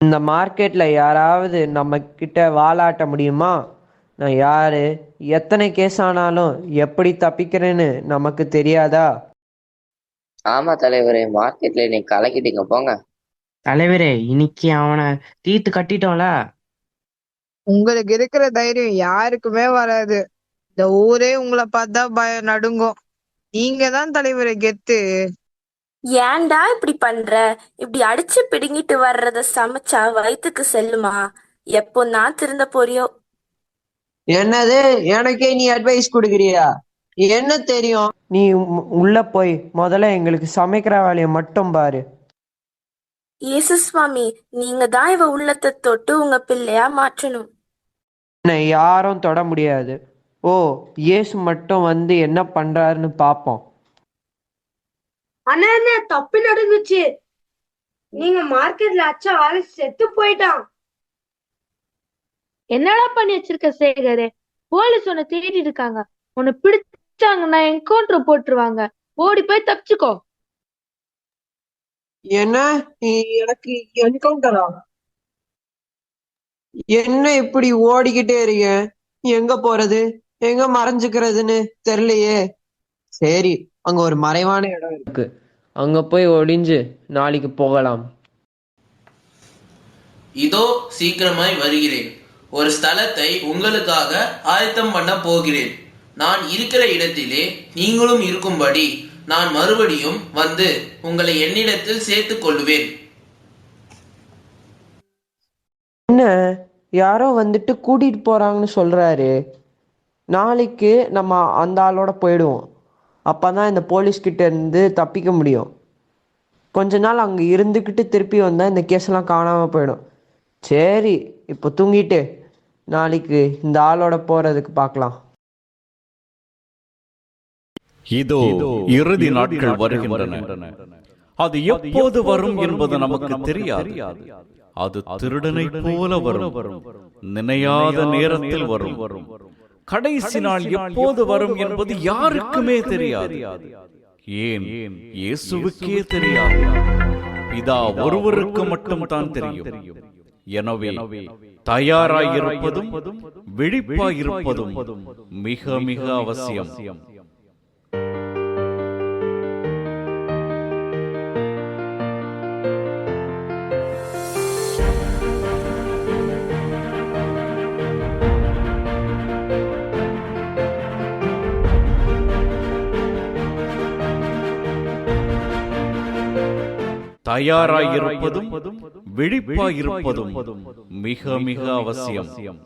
இந்த மார்க்கெட்ல யாராவது நம்ம கிட்ட வாலாட்ட முடியுமா? நான் யாரு? எத்தனை கேஸ் ஆனாலும் எப்படி தப்பிக்கிறேன்னு நமக்கு தெரியாதா? ஆமா தலைவரே மார்க்கெட்ல இன்னைக்கு கலக்கிட்டீங்க போங்க. தலைவரே இன்னைக்கு அவனை தீர்த்து கட்டிட்டோம்ல? உங்களுக்கு இருக்கிற தைரியம் யாருக்குமே வராது. இந்த ஊரே உங்களை பார்த்தா பயம் நடுங்கும். நீங்க தான் தலைவரை கெத்து ஏன்டா இப்படி பண்ற? இப்படி அடிச்சு பிடுங்கிட்டு வர்றத சமைச்சா வயித்துக்கு செல்லுமா? எப்போ நான் திருந்த போறியோ? என்னது? எனக்கே நீ அட்வைஸ் கொடுக்குறியா? என்ன தெரியும்? நீ உ- உள்ள போய் முதல்ல எங்களுக்கு சமைக்கிற வேலையை மட்டும் பாரு. இயேசு சுவாமி நீங்க தான் இவ உள்ளத்தை தொட்டு உங்க பிள்ளையா மாற்றணும். என்னை யாரும் தொட முடியாது. ஓ இயேசு மட்டும் வந்து என்ன பண்றாருன்னு பாப்போம். அண்ணா அண்ணா தப்பு நடந்துச்சு. நீங்க மார்க்கெட்ல அச்ச ஆளு செத்து போயிட்டான். என்னடா பண்ணி வச்சிருக்க சேகரு? போலீஸ் உன்னை தேடிட்டு இருக்காங்க. உன்னை பிடிச்சாங்கன்னா என்கவுண்டர் போட்டுருவாங்க. ஓடி போய் தப்பிச்சுக்கோ. என்ன? இ- எனக்கு என்கவுண்டரா என்ன இப்படி ஓடிக்கிட்டே இருக்க? எங்க போறது? எங்க மறைஞ்சுக்கிறதுன்னு தெரியலையே. சரி அங்க ஒரு மறைவான இடம் இருக்கு. அங்க போய் ஒளிஞ்சு நாளைக்கு போகலாம். இதோ சீக்கிரமாய் வருகிறேன். ஒரு ஸ்தலத்தை உங்களுக்காக ஆயத்தம் பண்ண போகிறேன். நான் இருக்கிற இடத்திலே நீங்களும் இருக்கும்படி நான் மறுபடியும் வந்து உங்களை என்னிடத்தில் சேர்த்துக் கொள்ளுவேன் என்ன? யாரோ வந்துட்டு கூட்டிட்டு போறாங்கன்னு சொல்றாரு. நாளைக்கு நம்ம அந்த ஆளோட போயிடுவோம். அப்பதான் இந்த போலீஸ் கிட்ட இருந்து தப்பிக்க முடியும். கொஞ்ச நாள் அங்க இருந்துக்கிட்டு திருப்பி வந்தா இந்த கேஸ் எல்லாம் காணாம போயிடும். சரி இப்போ தூங்கிட்டு நாளைக்கு இந்த ஆளோட போறதுக்கு பார்க்கலாம் இதோ இறுதி நாட்கள் வருகின்றன. அது எப்போது வரும் என்பது நமக்கு தெரியாது. அது திருடனை போல வரும். நினையாத நேரத்தில் வரும். கடைசி நாள் எப்போது வரும் என்பது யாருக்குமே தெரியாது. ஏன்? இயேசுவுக்கே தெரியாது. பிதா ஒருவருக்கு மட்டும் தான் தெரியும். எனவே தயாராயிருப்பதும் விழிப்பாயிருப்பதும் மிக மிக அவசியம். தயாராயிருப்பதும் விழிப்பாயிருப்பதும். மிக மிக அவசியம்.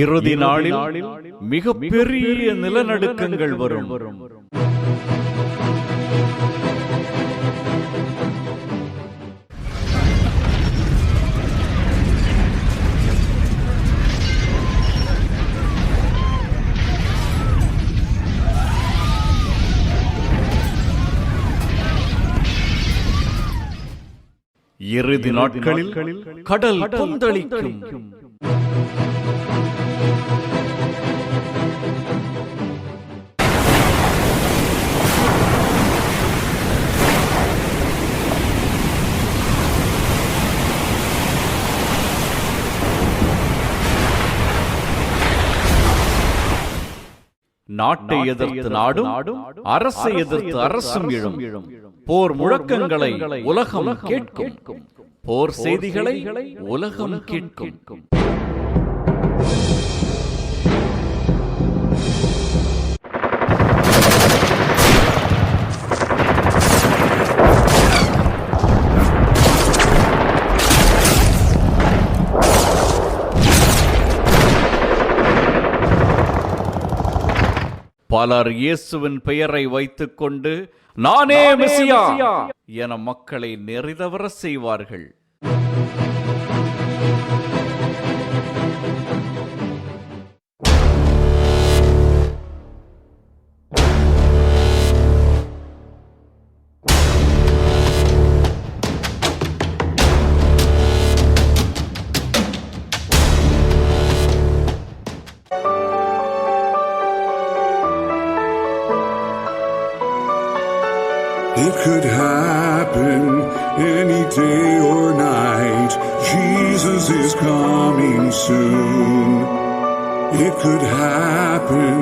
இறுதி நாளில் மிக பெரிய நிலநடுக்கங்கள் வரும். இறுதி நாட்களில் கடல் கொந்தளிக்கும். நாட்டை எதிர்த்து நாடும் அரசை எதிர்த்து அரசும் எழும். போர் முழக்கங்களை உலகம் கேட்கும். போர் செய்திகளை உலகம் கேட்கும். பலர் இயேசுவின் பெயரை வைத்துக்கொண்டு நானே மெசியா என மக்களை நெறிதவர செய்வார்கள். It could happen any day or night. Jesus is coming soon. It could happen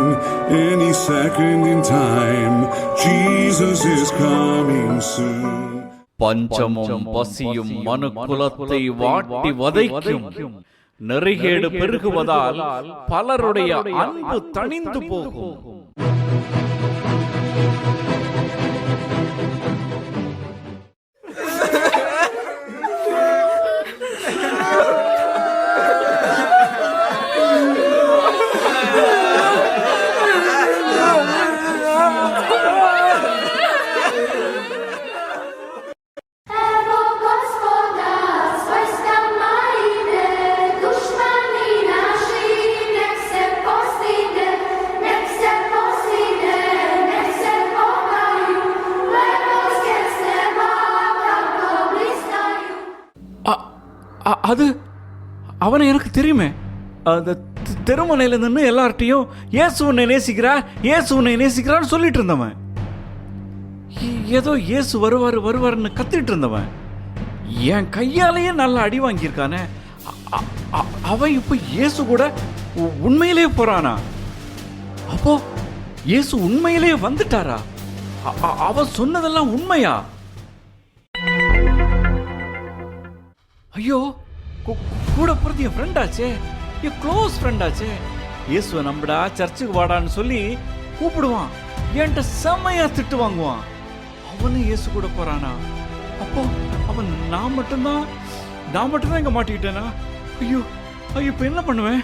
any second in time. Jesus is coming soon. பஞ்சமும் பசியும் மனு குலத்தை வாட்டி வதைக்கும் நெறிகேடு பெருகுவதால் பலருடைய அன்பு தணிந்து போகும் அது அவனை எனக்கு தெரியுமே. அந்த தெ- நின்று எல்லார்ட்டையும் இயேசு உன்னை நேசிக்கிறார் இயேசு உன்னை நேசிக்கிறான்னு சொல்லிட்டு இருந்தவன் ஏதோ இயேசு வருவார் வருவார்னு கத்திட்டு இருந்தவன் என் கையாலேயே நல்லா அடி வாங்கியிருக்கானே. அவன் இப்போ இயேசு கூட உண்மையிலே உண்மையிலேயே போறானா? அப்போ இயேசு உண்மையிலேயே வந்துட்டாரா? அவன் சொன்னதெல்லாம் உண்மையா? ஐயோ! கூட பிறந்த என் ஃப்ரெண்டாச்சே என் க்ளோஸ் ஃப்ரெண்டாச்சே இயேசுவை நம்படா சர்ச்சுக்கு வாடான்னு சொல்லி கூப்பிடுவான். என்கிட்ட செம்மையா திட்டு வாங்குவான். அவனும் இயேசு கூட போறானா? அப்போ அவன் நான் மட்டும்தான் நான் மட்டும்தான் இங்கே மாட்டிக்கிட்டேனா? ஐயோ ஐயோ இப்போ என்ன பண்ணுவேன்?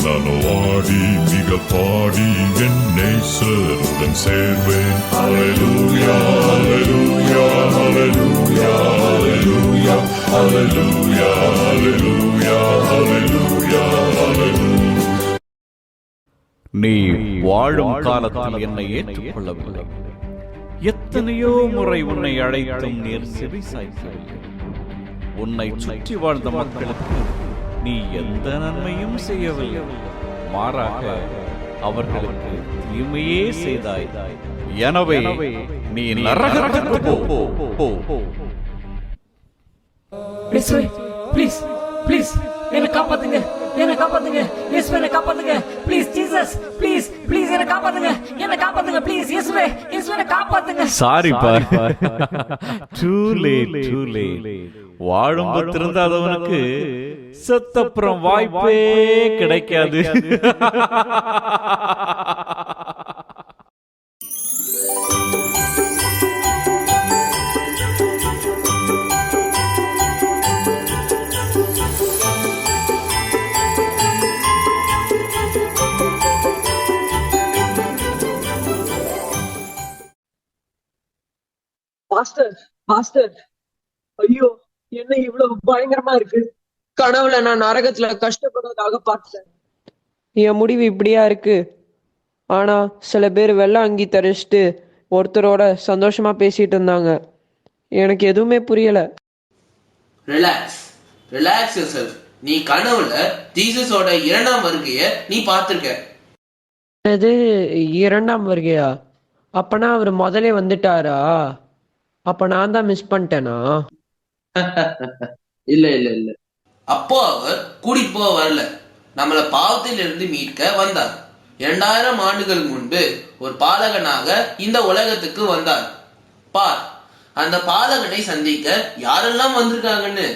நலவாடி மிக பாடி என் நேசருடன் சேர்வேன். அலலூயா அலலூயா அலலூயா அலலூயா அலலூயா அலலூயா அலலூயா அலலூயா நீ வாழும் காலத்தில் என்னை ஏற்றுக்கொள்ளவில்லை. எத்தனையோ முறை உன்னை அழைத்தும் நீர் செவி சாய்க்கவில்லை உன்னை சுற்றி வாழ்ந்த மக்களுக்கு நீ எந்த நன்மையும் செய்யவில்லை. மாறாக அவர்களுக்கு தீமையே செய்தாய். எனவே நீ நரகத்துக்கு போ. போ. போ. ப்ளீஸ் ப்ளீஸ் ப்ளீஸ் என்ன காப்பாத்துங்க. என்ன காப்பாத்துங்க. இயேசுவே என்ன காப்பாத்துங்க. ப்ளீஸ் ஜீசஸ் ப்ளீஸ் ப்ளீஸ் என்ன காப்பாத்துங்க. என்ன காப்பாத்துங்க ப்ளீஸ் இயேசுவே இயேசுவே என்ன காப்பாத்துங்க. சாரி பா டூ லேட் டூ லேட் வாழும் திருந்தாதவனுக்கு செத்தப்புறம் வாய்ப்பே கிடைக்காது. மாஸ்டர் மாஸ்டர் ஐயோ என்ன இவ்வளவு பயங்கரமா இருக்கு? கனவுல நான் நரகத்துல கஷ்டப்படுறதாக பார்த்தேன். என் முடிவு இப்படியா இருக்கு? ஆனா சில பேர் வெள்ளை அங்கி தரிச்சிட்டு ஒருத்தரோட சந்தோஷமா பேசிட்டு இருந்தாங்க. எனக்கு எதுவுமே புரியல. ரிலாக்ஸ் ரிலாக்ஸ் நீ கனவுல ஜீசஸோட இரண்டாம் வருகைய நீ பார்த்திருக்க. அது இரண்டாம் வருகையா? அப்பனா அவர் முதலே வந்துட்டாரா? அப்ப நான் தான் மிஸ் பண்ணிட்டேனா? இல்ல இல்ல இல்ல. அப்போ அவர் கூட்டிட்டு போக வரல. நம்மள பாவத்திலிருந்து மீட்க வந்தார். இரண்டாயிரம் ஆண்டுகள் முன்பு ஒரு பாலகனாக இந்த உலகத்துக்கு வந்தார். பார் அந்த பாலகனை சந்திக்க யாரெல்லாம் வந்திருக்காங்கன்னு?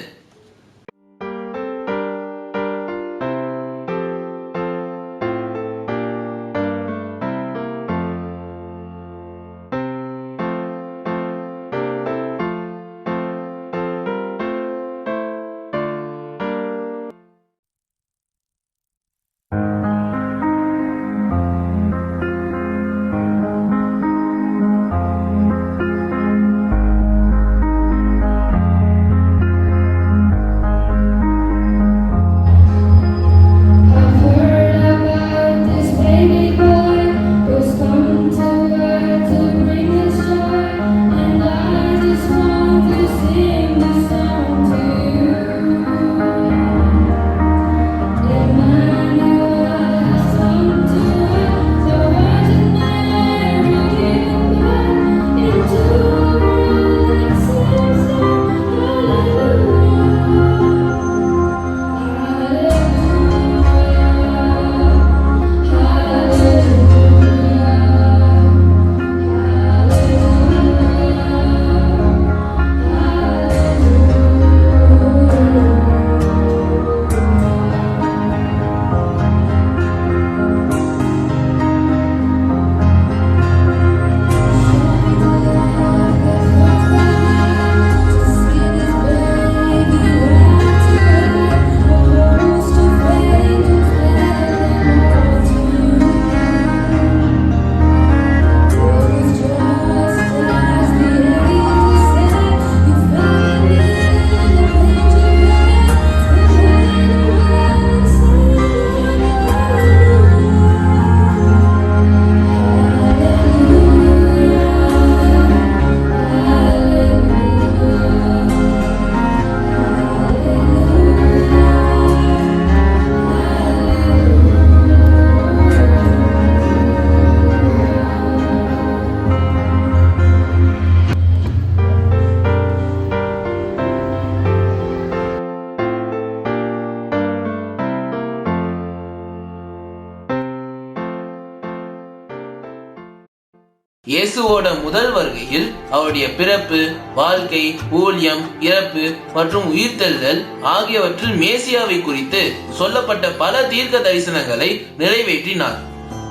அவரோட முதல் வருகையில் அவருடைய பிறப்பு வாழ்க்கை ஊழியம் இறப்பு மற்றும் உயிர்த்தெழுதல் ஆகியவற்றில் மேசியாவை குறித்து சொல்லப்பட்ட பல தீர்க்க தரிசனங்களை நிறைவேற்றினார்.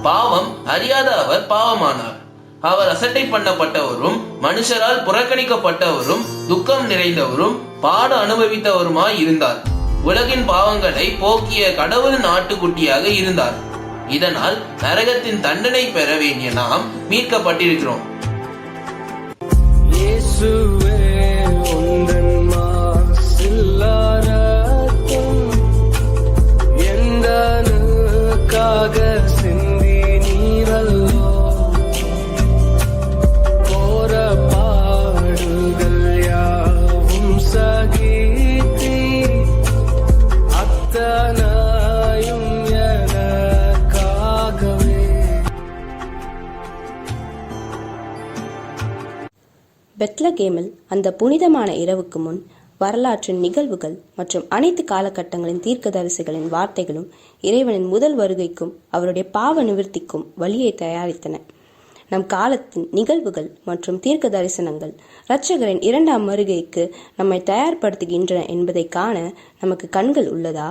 பாவம் அறியாத அவர் பாவமானார். அவர் அசட்டை பண்ணப்பட்டவரும் மனுஷரால் புறக்கணிக்கப்பட்டவரும் துக்கம் நிறைந்தவரும் பாட அனுபவித்தவருமாய் இருந்தார். உலகின் பாவங்களை போக்கிய கடவுளின் ஆட்டுக்குட்டியாக இருந்தார். இதனால் நரகத்தின் தண்டனை பெற வேண்டிய நாம் மீட்கப்பட்டிருக்கிறோம். எனக்காக சிந்தி நீரல்லோ. போற பாடுகள் யாவும் சகித்தி. அத்தனாயும் எனக்காகவே. பெத்லகேமில் அந்த புனிதமான இரவுக்கு முன் வரலாற்றின் நிகழ்வுகள் மற்றும் அனைத்து காலகட்டங்களின் தீர்க்கதரிசிகளின் வார்த்தைகளும் இறைவனின் முதல் வருகைக்கும் அவருடைய பாவ நிவர்த்திக்கும் வழியை தயாரித்தன. நம் காலத்தின் நிகழ்வுகள் மற்றும் தீர்க்க தரிசனங்கள் இரட்சகரின் இரண்டாம் வருகைக்கு நம்மை தயார்படுத்துகின்றன என்பதை காண நமக்கு கண்கள் உள்ளதா?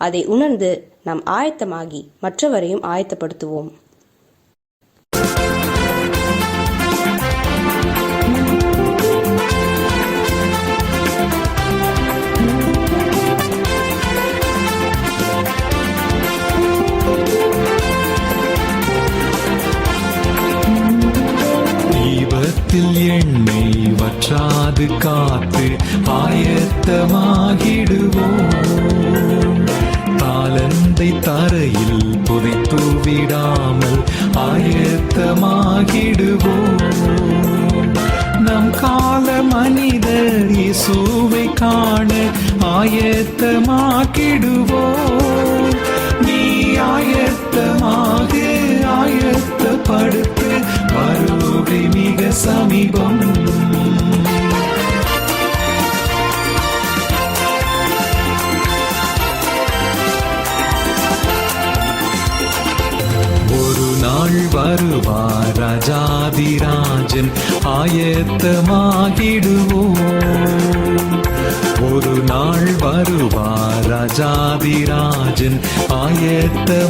அதை உணர்ந்து நாம் ஆயத்தமாகி மற்றவரையும் ஆயத்தப்படுத்துவோம். தீபத்தில் எண்ணெய் வற்றாது காத்து ஆயத்தமாகிடுவோம் தாளந்தை தரையில் புதைத்து விடாமல் ஆயத்தமாகிடுவோம் நம் கால மனிதர் இயேசுவை காண ஆயத்தமாக்கிடுவோம். நீ ஆயத்த சமீபம். ஒரு நாள் வருவார் ராஜாதிராஜன் ஆயத்தமாகிடுவோம். ஒரு நாள் வருவார் ராஜாதிராஜன் ஆயத்தமாகிடுவோம்.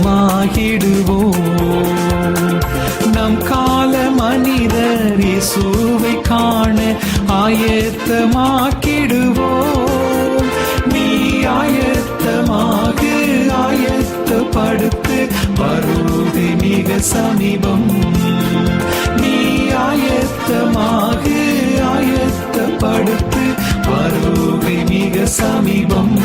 நம் கா மனிதர் இயேசுவை காண ஆயத்தமாக்கிடுவோம். நீ ஆயத்தமாக ஆயத்தப்படுத்து வருவது மிக சமீபம். நீ ஆயத்தமாக ஆயத்தப்படுத்து வருகை மிக சமீபம்.